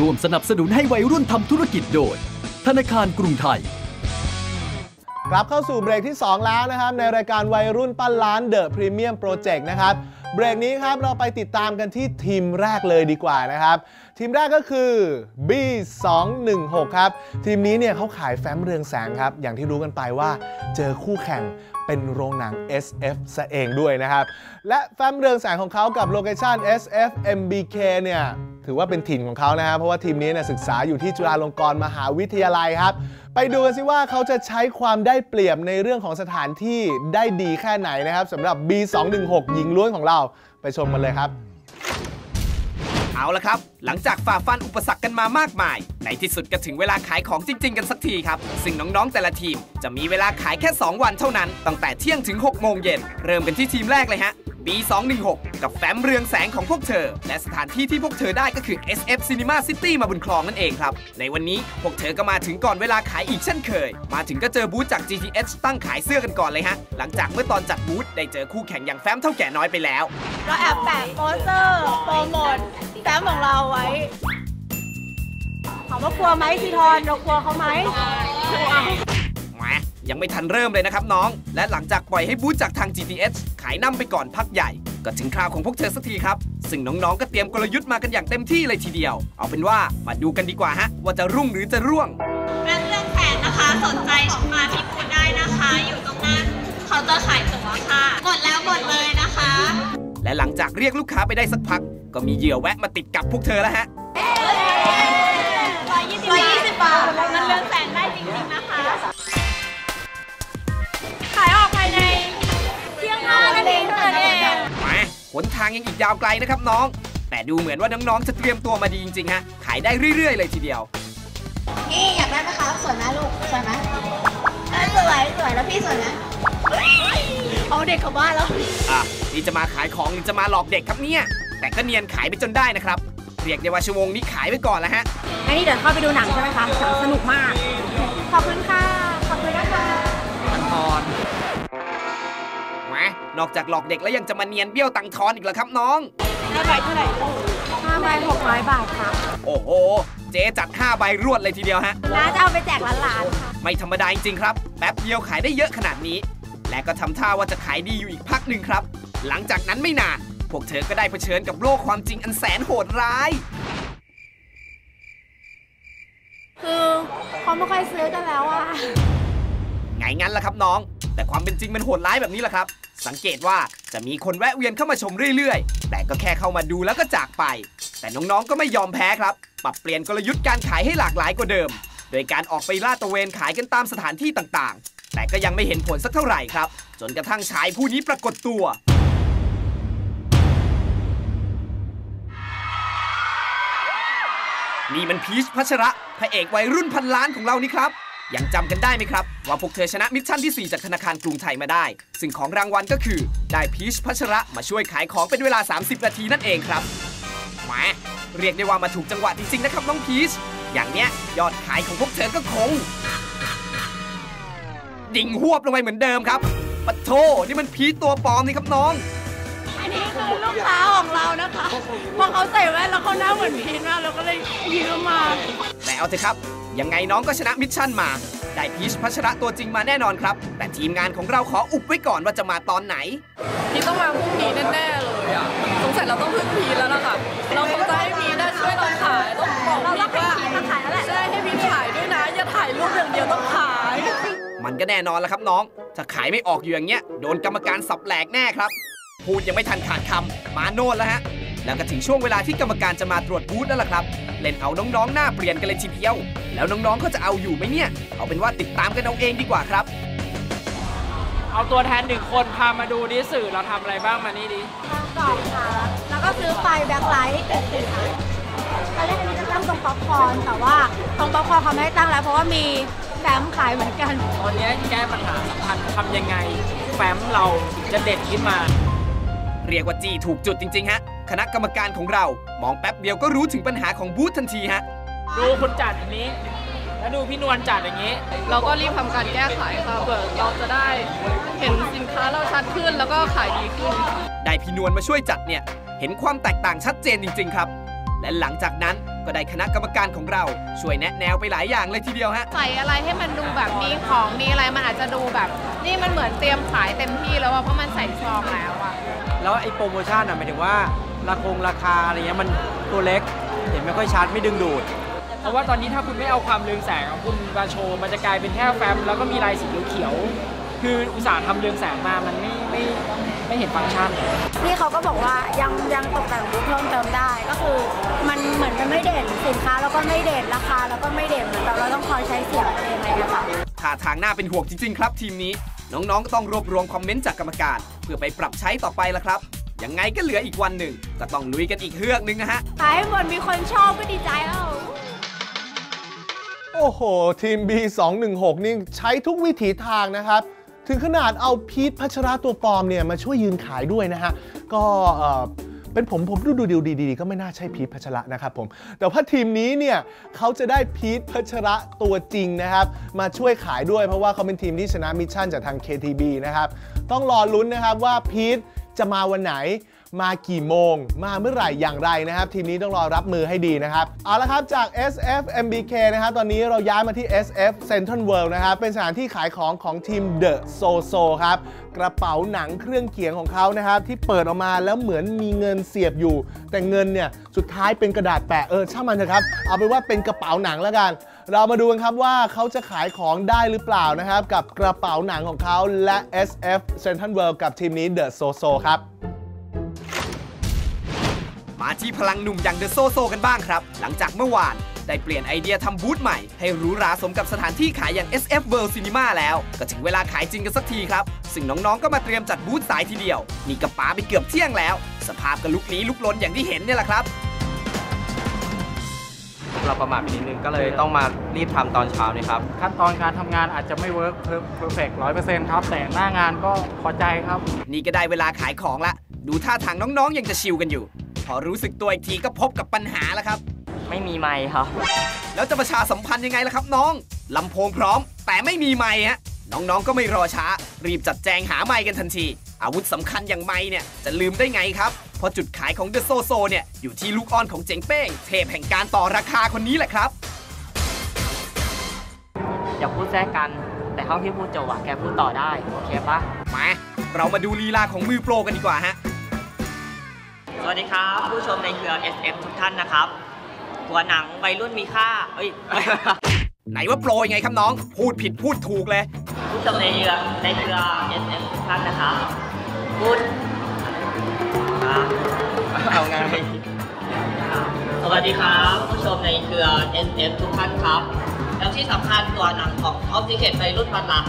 ร่วมสนับสนุนให้วัยรุ่นทำธุรกิจโดย ธนาคารกรุงไทย กลับเข้าสู่เบรกที่ 2 แล้วนะครับ ในรายการวัยรุ่นปั้นล้านเดอะพรีเมียมโปรเจกต์นะครับ เบรกนี้ครับเราไปติดตามกันที่ทีมแรกเลยดีกว่านะครับ ทีมแรกก็คือ B216 ครับ ทีมนี้เนี่ยเขาขายแฟ้มเรืองแสงครับ อย่างที่รู้กันไปว่าเจอคู่แข่งเป็นโรงหนัง SF ซะเองด้วยนะครับ และแฟ้มเรืองแสงของเขากับโลเคชั่น SF MBK เนี่ย ถือว่าเป็นถิ่นของเขานะครับเพราะว่าทีมนี้เนี่ยศึกษาอยู่ที่จุฬาลงกรณ์มหาวิทยาลัยครับ ไปดูกันสิว่าเขาจะใช้ความได้เปรียบในเรื่องของสถานที่ได้ดีแค่ไหนนะครับสำหรับ B216 หญิงล้วนของเราไปชมกันเลยครับเอาละครับ หลังจากฝ่าฟันอุปสรรคกันมามากมาย ในที่สุดก็ถึงเวลาขายของจริง ๆ กันสักทีครับ ซึ่งน้องๆแต่ละทีม จะมีเวลาขายแค่ 2 วันเท่านั้น ตั้งแต่เที่ยงถึง 6 โมงเย็น เริ่มกันที่ทีมแรกเลยฮะ B216 กับแฟ้มเรืองแสงของพวกเธอ และสถานที่ที่พวกเธอได้ก็คือ SF Cinema City มาบนคลองนั่นเองครับ ในวันนี้พวกเธอก็มาถึงก่อนเวลาขายอีกเช่นเคย มาถึงก็เจอบูธจาก GTH ตั้งขายเสื้อกันก่อนเลยฮะ หลังจากเมื่อตอนจัดบูธได้เจอคู่แข่งอย่างแฟ้มเท่าแก่น้อยไปแล้ว เราแอบแปะโปสเตอร์โปรโมทแฟ้มของเราไว้ถามว่ากลัวไหมทีทอนเรากลัวเขาไหมกลัวแหม ยังไม่ทันเริ่มเลยนะครับน้อง และหลังจากปล่อยให้บูธจากทาง GTH ขายนำไปก่อนพักใหญ่ ก็ถึงคราวของพวกเธอสักทีครับ ซึ่งน้องๆก็เตรียมกลยุทธ์มากันอย่างเต็มที่เลยทีเดียว เอาเป็นว่ามาดูกันดีกว่าฮะว่าจะรุ่งหรือจะร่วงแม่เรื่องแฟนนะคะสนใจมาที่บูธได้นะคะ อยู่ตรงหน้าเคาน์เตอร์ขายตั๋วค่ะหมดแล้วหมดเลยนะคะ และหลังจากเรียกลูกค้าไปได้สักพัก ก็มีเหยื่อแวะมาติดกับพวกเธอแล้วฮะร้อยยี่สิบบาทมันเรื่องแสนได้จริงๆนะคะ หมหนทางยังอีกยาวไกลนะครับน้อง แต่ดูเหมือนว่าน้องๆจะเตรียมตัวมาดีจริงๆฮะขายได้เรื่อยๆ เลยทีเดียวพี่อยากได้ไหมคะสวยไหมลูกสวยไหมเออสวยสวยแล้วพี่สวยไหมเอาเด็กเข้าบ้านแล้วอะนี่จะมาขายของหรือจะมาหลอกเด็กครับเนี่ย แต่ก็เนียนขายไปจนได้นะครับเรียกได้ว่าชั่วโมงนี้ขายไปก่อนแล้วฮะอันนี้เดี๋ยวเข้าไปดูหนังใช่ไหมคะหนังสนุกมาก ขอบคุณค่ะ ขอบคุณนะคะแหมน อกจากหลอกเด็กแล้วยังจะมาเนียนเบี้ยวตังค์ทอนอีกเหรอครับน้องห้าใบเท่าไหร่ห้าใบหกร้อยบาทค่ะ โอ้โห เจ๊จัด 5 ใบรวดเลยทีเดียวฮะ น้าจะเอาไปแจกหลานๆค่ะ ไม่ธรรมดาจริงๆครับ แป๊บเดียวขายได้เยอะขนาดนี้ และก็ทำท่าว่าจะขายดีอยู่อีกพักหนึ่งครับ หลังจากนั้นไม่นาน พวกเธอก็ได้เผชิญกับโลกความจริงอันแสนโหดร้าย คือเขาไม่ค่อยซื้อกันแล้วอะไงงั้นล่ะครับน้อง แต่ความเป็นจริงมันโหดร้ายแบบนี้แหละครับ สังเกตว่าจะมีคนแวะเวียนเข้ามาชมเรื่อยๆ แต่ก็แค่เข้ามาดูแล้วก็จากไป แต่น้องๆก็ไม่ยอมแพ้ครับ ปรับเปลี่ยนกลยุทธ์การขายให้หลากหลายกว่าเดิม โดยการออกไปลาดตระเวนขายกันตามสถานที่ต่างๆ แต่ก็ยังไม่เห็นผลสักเท่าไหร่ครับ จนกระทั่งชายผู้นี้ปรากฏตัว นี่มันพีชพัชระพระเอกวัยรุ่นพันล้านของเรานี่ครับ ยังจำกันได้ไหมครับ ว่าพวกเธอชนะมิชชั่นที่ 4 จากธนาคารกรุงไทยมาได้ ซึ่งของรางวัลก็คือ ได้พีชพัชระมาช่วยขายของเป็นเวลา 30 นาทีนั่นเองครับแหมเรียกได้ว่ามาถูกจังหวะจริงๆนะครับน้องพีชอย่างเนี้ยยอดขายของพวกเธอก็คงดิ่งหวบลงไปเหมือนเดิมครับปะโทนี่มันพีชตัวปลอมนี่ครับน้องอันนี้คือลูกค้าของเรานะคะพอเขาใส่แว่นแล้วเขาหน้าเหมือนพีนมากเราก็เลยยืมมาแต่เอาเถอะครับ ยังไงน้องก็ชนะมิชชั่นมา ได้พีชพัชระตัวจริงมาแน่นอนครับ แต่ทีมงานของเราขออุบไว้ก่อนว่าจะมาตอนไหน พีต้องมาพรุ่งนี้แน่ๆเลยอะสงสัยเราต้องพึ่งพีแล้วล่ะค่ะ เราคงจะให้พีได้ช่วยเราขายต้องบอกพีว่าใช่ให้พีขายด้วยนะ อย่าถ่ายรูปอย่างเดียวต้องขาย มันก็แน่นอนแล้วครับน้อง ถ้าขายไม่ออกอยู่อย่างเงี้ย โดนกรรมการสับแหลกแน่ครับ พูดยังไม่ทันขาดคำมาโน่นแล้วฮะ แล้วก็ถึงช่วงเวลาที่กรรมการจะมาตรวจบูธแล้วล่ะครับ เล่นเอาน้องๆ หน้าเปลี่ยนกันเลยทีเดียว แล้วน้องๆเขาจะเอาอยู่ไหมเนี่ย เอาเป็นว่าติดตามกันเอาเองดีกว่าครับ เอาตัวแทนหนึ่งคนพามาดูดิสื่อเราทำอะไรบ้างมานี่ดิกล่องค่ะ แล้วก็ซื้อไฟแบ็คไลท์ตอนแรกอันนี้จะตั้งตรงป๊อปคอร์นแต่ว่าตรงป๊อปคอร์นเขาไม่ให้ตั้งแล้ว เพราะว่ามีแฟ้มขายเหมือนกัน ตอนนี้แก้ปัญหาสำคัญทำยังไง แฟ้มเราจะเด่นขึ้นมา เรียกว่าจี้ถูกจุดจริงๆฮะ คณะกรรมการของเรามองแป๊บเดียวก็รู้ถึงปัญหาของบูธทันทีฮะ ดูคุณจัดอย่างนี้ แล้วดูพี่นวลจัดอย่างนี้ เราก็รีบทำการแก้ไขค่ะเผื่อเราจะได้เห็นสินค้าเราชัดขึ้นแล้วก็ขายดีขึ้นค่ะได้พี่นวลมาช่วยจัดเนี่ย เห็นความแตกต่างชัดเจนจริง ๆ ครับ และหลังจากนั้นก็ได้คณะกรรมการของเราช่วยแนะแนวไปหลายอย่างเลยทีเดียวฮะ ใส่อะไรให้มันดูแบบมีของมีอะไรมันอาจจะดูแบบ นี่มันเหมือนเตรียมขายเต็มที่แล้วอะเพราะมันใส่ซองแล้วอะแล้วไอ้โปรโมชั่นอะหมายถึงว่า ราคงราคาอะไรเงี้ยมันตัวเล็กเห็นไม่ค่อยชัดไม่ดึงดูด เพราะว่าตอนนี้ถ้าคุณไม่เอาความเรืองแสงของคุณมาโชว์มันจะกลายเป็นแค่แฟ้มแล้วก็มีลายสีเขียวๆคืออุตสาห์ทำเรืองแสงมามันไม่ไม่ไม่เห็นฟังก์ชัน พี่เขาก็บอกว่ายังยังตกแต่งบูธเพิ่มเติมได้ก็คือ มันเหมือนมันไม่เด่นสินค้าแล้วก็ไม่เด่นราคาแล้วก็ไม่เด่นเหมือนแบบเราต้องคอยใช้เสียงเองอะไรอย่างเงี้ยค่ะท่าทางน่าเป็นห่วงจริง ๆ ครับทีมนี้ น้องๆก็ต้องรวบรวมคอมเมนต์จากกรรมการ เพื่อไปปรับใช้ต่อไปละครับ ยังไงก็เหลืออีกวันหนึ่งก็ต้องลุยกันอีกเฮือกหนึงนะฮะขายให้หมดมีคนชอบก็ดีใจแล้ว โอ้โห ทีม B216 นี่ใช้ทุกวิถีทางนะครับ ถึงขนาดเอาพีทพัชระตัวปลอมเนี่ยมาช่วยยืนขายด้วยนะฮะ ก็เอ่อเป็นผมผมดูดูดูดีๆ ก็ไม่น่าใช่พีทพัชระนะครับผม แต่ว่าทีมนี้เนี่ยเขาจะได้พีทพัชระตัวจริงนะครับ มาช่วยขายด้วยเพราะว่าเขาเป็นทีมที่ชนะมิชชั่นจากทาง KTB นะครับ ต้องรอลุ้นนะครับว่าพีท จะมาวันไหน มากี่โมง มาเมื่อไหร่อย่างไรนะครับ ทีมนี้ต้องรอรับมือให้ดีนะครับ เอาละครับจาก SF MBK นะครับตอนนี้เราย้ายมาที่ SF Central World นะครับ เป็นสถานที่ขายของของทีม The Soso ครับ กระเป๋าหนังเครื่องเขียนของเขานะครับ ที่เปิดออกมาแล้วเหมือนมีเงินเสียบอยู่ แต่เงินเนี่ยสุดท้ายเป็นกระดาษแปะเออช่างมันเถอะครับเอาเป็นว่าเป็นกระเป๋าหนังแล้วกัน เรามาดูกันครับว่าเขาจะขายของได้หรือเปล่านะครับ กับกระเป๋าหนังของเขาและ SF Central World กับทีมนี้ The Soso ครับ มาที่พลังหนุ่มอย่างเดอะโซโซกันบ้างครับ หลังจากเมื่อวานได้เปลี่ยนไอเดียทำบูธใหม่ ให้หรูหราสมกับสถานที่ขายอย่าง SF World Cinema แล้ว ก็ถึงเวลาขายจริงกันสักทีครับ ซึ่งน้องๆ ก็มาเตรียมจัดบูธสายทีเดียว นี่กระป๋าไปเกือบเที่ยงแล้ว สภาพก็ลุกลี้ลุกลนอย่างที่เห็นเนี่ยแหละครับ เราประมาทไปนิดนึงก็เลยต้องมารีบทำตอนเช้านี่ครับ ขั้นตอนการทำงานอาจจะไม่เวิร์กเพอร์เฟกต์ร้อยเปอร์เซ็นต์ครับ แต่หน้างานก็พอใจครับ นี่ก็ได้เวลาขายของละ ดูท่าทางน้องๆยังจะชิลกันอยู่ พอรู้สึกตัวอีกทีก็พบกับปัญหาแล้วครับ ไม่มีไมค์ครับ แล้วจะประชาสัมพันธ์ยังไงล่ะครับ น้องลำโพงพร้อม แต่ไม่มีไมค์ฮะน้องๆก็ไม่รอช้า รีบจัดแจงหาไมค์กันทันที อาวุธสำคัญอย่างไมค์เนี่ยจะลืมได้ไงครับ เพราะจุดขายของเดอะโซโซเนี่ย อยู่ที่ลูกอ้อนของเจ๋งเป้ง เทพแห่งการต่อราคาคนนี้แหละครับ อย่าพูดแทรกกัน แต่ห้องที่พูดจบอะแกพูดต่อได้ โอเคปะมา เรามาดูลีลาของมือโปรกันดีกว่าฮะ สวัสดีครับ ผู้ชมในเครือ SF ทุกท่านนะครับ ตัวหนังวัยรุ่นมีค่า เอ้ย ไหนว่าโปรยังไงครับน้อง พูดผิดพูดถูกเลย ผู้ชมในเครือในเครือ SF ทุกท่านนะครับพูดครับ เอาไงสวัสดีครับผู้ชมในเครือ SF ทุกท่านครับ แล้วที่สำคัญตัวหนังของออฟติเคทวัยรุ่นพันล้าน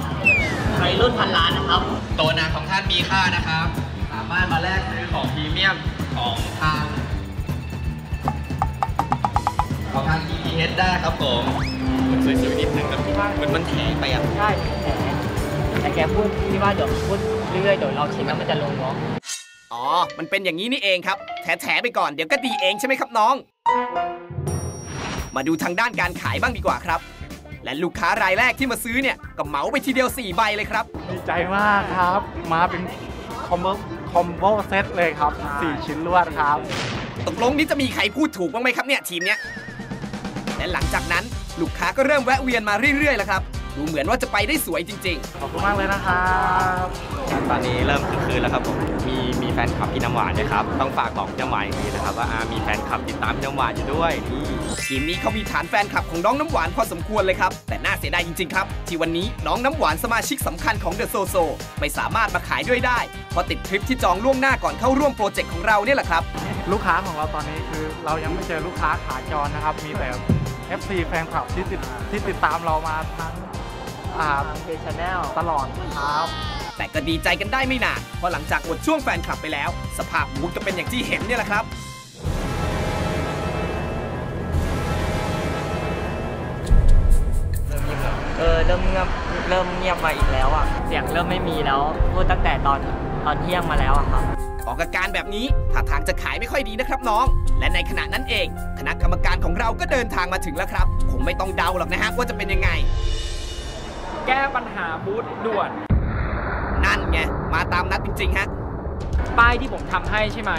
วัยรุ่นพันล้านนะครับ ตัวหนังของท่านมีค่านะครับ สามารถมาแลกซื้อของพรีเมียมของทางของทาง EPH ได้ครับผมมันสวยๆนิดนึงครับเหมือนมันแถงไปอะใช่แต่แต่แกพูดที่ว่าเดี๋ยวพูดเรื่อยๆเดี๋ยวเราชิมแล้วมันจะลงเนาะ อ๋อ มันเป็นอย่างนี้นี่เองครับ แถๆไปก่อนเดี๋ยวก็ดีเองใช่ไหมครับน้อง มาดูทางด้านการขายบ้างดีกว่าครับ และลูกค้ารายแรกที่มาซื้อเนี่ย ก็เหมาไปทีเดียว 4 ใบเลยครับ ดีใจมากครับ มาเป็นคอมโบคอมโบเซตเลยครับ 4 ชิ้นรวดครับ ตกลงนี้จะมีใครพูดถูกบ้างไหมครับเนี่ยทีมเนี้ยและหลังจากนั้นลูกค้าก็เริ่มแวะเวียนมาเรื่อยๆแล้วครับ ดูเหมือนว่าจะไปได้สวยจริงขอบคุณมากเลยนะครับ ตอนนี้เริ่มคึกคืนแล้วครับผมมีมีแฟนคลับพี่น้ำหวานนะครับต้องฝากบอกพี่น้ำหวานดีนะครับว่าอ่ามีแฟนคลับติดตามพี่น้ำหวานอยู่ด้วยนี่ทีมนี้เขามีฐานแฟนคลับของน้องน้ำหวานพอสมควรเลยครับแต่น่าเสียดายจริงๆครับที่วันนี้น้องน้ำหวานสมาชิกสำคัญของเดอะโซโซไม่สามารถมาขายด้วยได้ เพราะติดทริปที่จองล่วงหน้าก่อนเข้าร่วมโปรเจกต์ของเราเนี่ยแหละครับลูกค้าของเราตอนนี้คือเรายังไม่เจอลูกค้าขาจรนะครับ มีแต่ FC แฟนคลับที่ติดที่ติดตามเรามาทั้งอ่าเพจชาแนล ตลอดครับ แต่ก็ดีใจกันได้ไม่นานเพราะหลังจากหมดช่วงแฟนคลับไปแล้ว สภาพบูธก็เป็นอย่างที่เห็นเนี่ยแหละครับเออเริ่มเงียบเริ่มเงียบมาอีกแล้วอะเสียงเริ่มไม่มีแล้วพูดตั้งแต่ตอนตอนเที่ยงมาแล้วอะครับออกอาการแบบนี้ท่าทางจะขายไม่ค่อยดีนะครับน้อง และในขณะนั้นเอง คณะกรรมการของเราก็เดินทางมาถึงแล้วครับคงไม่ต้องเดาหรอกนะฮะว่าจะเป็นยังไง แก้ปัญหาบูธด่วน นั่นไง มาตามนัดจริงๆฮะ ป้ายที่ผมทำให้ใช่ไหม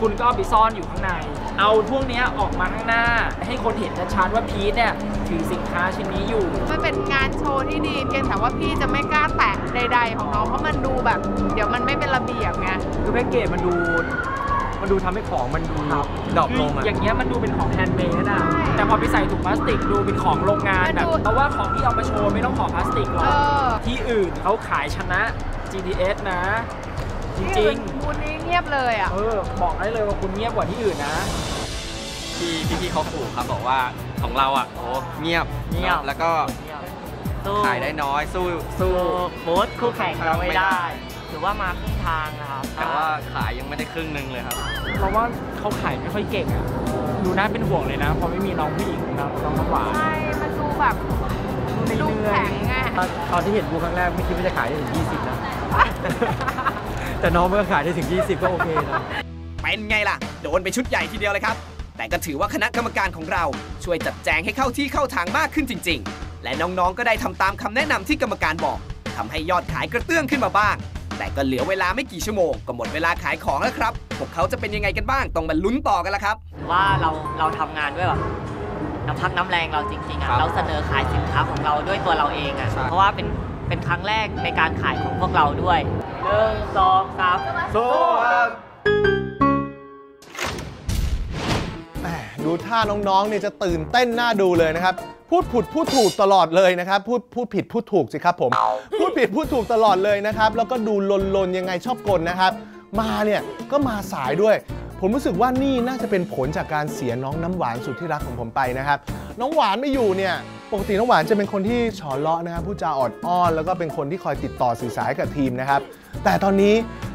คุณก็เอาไปซ่อนอยู่ข้างใน เอาพวกเนี้ยออกมาข้างหน้า ให้คนเห็นชัดๆว่าพีทเนี่ยถือสินค้าชิ้นนี้อยู่ มันเป็นงานโชว์ที่ดีเพียงแต่ว่าพี่จะไม่กล้าแตะใด ๆ ของน้องเพราะมันดูแบบ เดี๋ยวมันไม่เป็นระเบียบไง คือแพ็กเกจมันดู มันดูทำให้ของมันดูดรอปลงคืออะอย่างเงี้ยมันดูเป็นของแฮนด์เมดอะแต่พอไปใส่ถุงพลาสติกดูเป็นของโรงงานมันอะดู เพราะว่าของที่เอามาโชว์ไม่ต้องของพลาสติกหรอกเออที่อื่นเขาขายชนะ GTS นะ จริงๆ คุณนี้เงียบเลยอะๆเออ บอกได้เลยว่าคุณเงียบกว่าที่อื่นนะที่พี่พี่ๆเขาขู่ครับบอกว่าของเราอะโอ้เงียบเงียบ แล้วก็สู้ขายได้น้อยสู้สู้สู้บูธคู่แข่งเราไม่ได้ ถือว่ามาครึ่งทางนะครับ แต่ว่าขายยังไม่ได้ครึ่งหนึงเลยครับ เพราะว่าเขาขายไม่ค่อยเก่งอะดูน่าเป็นห่วงเลยนะเพราะไม่มีน้องผู้หญิงนะน้องน้ำหวานใช่ มันดูแบบดูแข็งไงตอนที่เห็นบูธครั้งแรกไม่คิดว่าจะขายได้ถึง 20 นะ แต่น้องมันก็ขายได้ถึง 20 ก็โอเคนะ เป็นไงล่ะ โดนไปชุดใหญ่ทีเดียวเลยครับ แต่ก็ถือว่าคณะกรรมการของเราช่วยจัดแจงให้เข้าที่เข้าทางมากขึ้นจริง ๆ และน้องๆก็ได้ทำตามคำแนะนำที่กรรมการบอกทำให้ยอดขายกระเตื้องขึ้นมาบ้าง แต่ก็เหลือเวลาไม่กี่ชั่วโมง ก็หมดเวลาขายของแล้วครับ พวกเขาจะเป็นยังไงกันบ้าง ต้องมาลุ้นต่อกันละครับถือว่าเราเราทำงานด้วยแบบน้ำพักน้ำแรงเราจริงๆอะครับเราเสนอขายสินค้าของเราด้วยตัวเราเองอะใช่ เพราะว่าเป็นเป็นครั้งแรกในการขายของพวกเราด้วยหนึ่งสองสามสู้ครับแหมดูท่าน้องๆเนี่ยจะตื่นเต้นน่าดูเลยนะครับ พูดผุดพูดถูกตลอดเลยนะครับ พูดพูดผิดพูดถูกสิครับผม พูดผิดพูดถูกตลอดเลยนะครับ แล้วก็ดูลนๆยังไงชอบกลนะครับ มาเนี่ยก็มาสายด้วย ผมรู้สึกว่านี่น่าจะเป็นผลจากการเสียน้องน้ำหวานสุดที่รักของผมไปนะครับ น้องหวานไม่อยู่เนี่ยปกติน้องหวานจะเป็นคนที่ฉอเลาะนะครับพูดจาออดอ้อน แล้วก็เป็นคนที่คอยติดต่อสื่อสารกับทีมนะครับ แต่ตอนนี้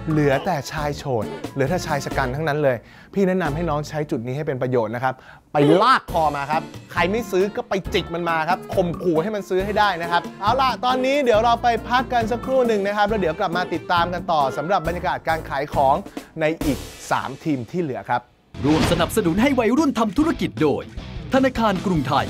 เหลือแต่ชายโฉดเหลือแต่ชายชะกันทั้งนั้นเลย พี่แนะนำให้น้องใช้จุดนี้ให้เป็นประโยชน์นะครับ ไปลากคอมาครับ ใครไม่ซื้อก็ไปจิกมันมาครับข่มขู่ให้มันซื้อให้ได้นะครับ เอาล่ะ ตอนนี้เดี๋ยวเราไปพักกันสักครู่หนึ่งนะครับ แล้วเดี๋ยวกลับมาติดตามกันต่อสำหรับบรรยากาศการขายของในอีก 3 ทีมที่เหลือครับ ร่วมสนับสนุนให้วัยรุ่นทำธุรกิจโดย ธนาคารกรุงไทย